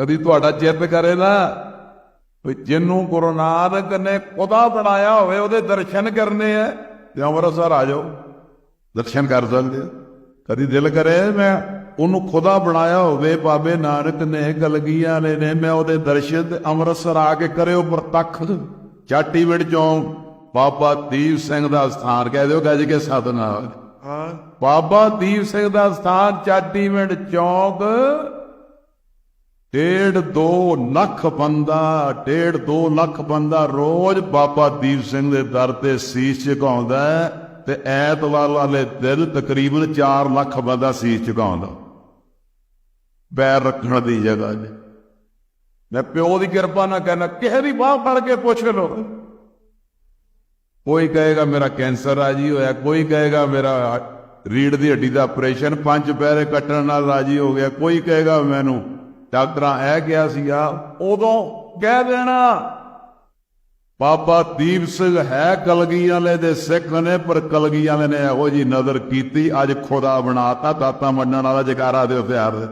ਕਦੀ ਤੁਹਾਡਾ ਚਿੱਤ ਕਰੇ ਨਾ ਵੀ ਜਿਹਨੂੰ ਗੁਰੂ ਨਾਨਕ ਨੇ ਖੁਦਾ ਬਣਾਇਆ ਹੋਵੇ ਉਹਦੇ ਦਰਸ਼ਨ ਕਰਨੇ ਆ ਤੇ ਅੰਮ੍ਰਿਤਸਰ ਆ ਜਾਓ। ਦਰਸ਼ਨ ਕਰ ਸਕਦੇ। ਕਦੀ ਦਿਲ ਕਰੇ ਮੈਂ ਉਹਨੂੰ ਖੁਦਾ ਬਣਾਇਆ ਹੋਵੇ ਬਾਬੇ ਨਾਨਕ ਨੇ ਕਲਗੀਆਂ ਨੇ ਨੇ ਮੈਂ ਉਹਦੇ ਦਰਸ਼ਨ ਤੇ ਅੰਮ੍ਰਿਤਸਰ ਆ ਕੇ ਕਰਿਓ ਪ੍ਰਤੱਖ। ਚਾਟੀਵਿੰਡ ਚੋਂ ਬਾਬਾ ਦੀਪ ਸਿੰਘ ਦਾ ਸਥਾਨ ਕਹਿ ਦਿਓ ਗੱਜ ਕੇ ਸਤਨਾਮ। ਹਾਂ। ਬਾਬਾ ਦੀਪ ਸਿੰਘ ਦਾ ਸਥਾਨ ਚਾਟੀਵਿੰਡ ਚੌਕ ਡੇਢ 2 ਲੱਖ ਬੰਦਾ ਡੇਢ 2 ਲੱਖ ਬੰਦਾ, ਰੋਜ਼ ਬਾਬਾ ਦੀਪ ਸਿੰਘ ਦੇ ਦਰ ਤੇ ਸੀਸ ਝੁਕਾਉਂਦਾ ਤੇ ਐਤਵਾਰ ਵਾਲੇ ਦਿਨ ਤਕਰੀਬਨ 4 ਲੱਖ ਬੰਦਾ ਸੀਸ ਝੁਕਾਉਂਦਾ। ਪੈਰ ਰੱਖਣ ਦੀ ਜਗ੍ਹਾ 'ਤੇ ਮੈਂ ਪਿਓ ਦੀ ਕਿਰਪਾ ਨਾ ਕਹਿਣਾ ਕਿਸੇ ਦੀ ਬਾਹ ਫੜ ਕੇ ਪੁੱਛ ਲਓ। ਕੋਈ ਕਹੇਗਾ, ਮੇਰਾ ਕੈਂਸਰ ਰਾਜੀ ਹੋਇਆ, ਕੋਈ ਕਹੇਗਾ, ਮੇਰਾ ਰੀੜ ਦੀ ਹੱਡੀ ਦਾ ਆਪਰੇਸ਼ਨ, ਪੰਜ ਪੈਰੇ ਕੱਟਣ ਨਾਲ ਰਾਜੀ ਹੋ ਗਿਆ, ਕੋਈ ਕਹੇਗਾ ਮੈਨੂੰ ਡਾਕਟਰਾਂ ਇਹ ਕਿਹਾ ਸੀਗਾ, ਉਦੋਂ ਕਹਿ ਦੇਣਾ, ਬਾਬਾ ਦੀਪ ਸਿੰਘ ਹੈ ਕਲਗੀ ਵਾਲੇ ਦੇ ਸਿੱਖ ਨੇ, ਪਰ ਕਲਗੀ ਵਾਲੇ ਨੇ ਇਹੋ ਜੀ ਨਜ਼ਰ ਕੀਤੀ, ਅੱਜ ਖੁਦਾ ਬਣਾਤਾ, ਦਾਤਾ ਮੰਨਣ ਵਾਲਾ ਜਕਾਰਾ ਦੇ ਹਥਿਆਰ ਦੇ।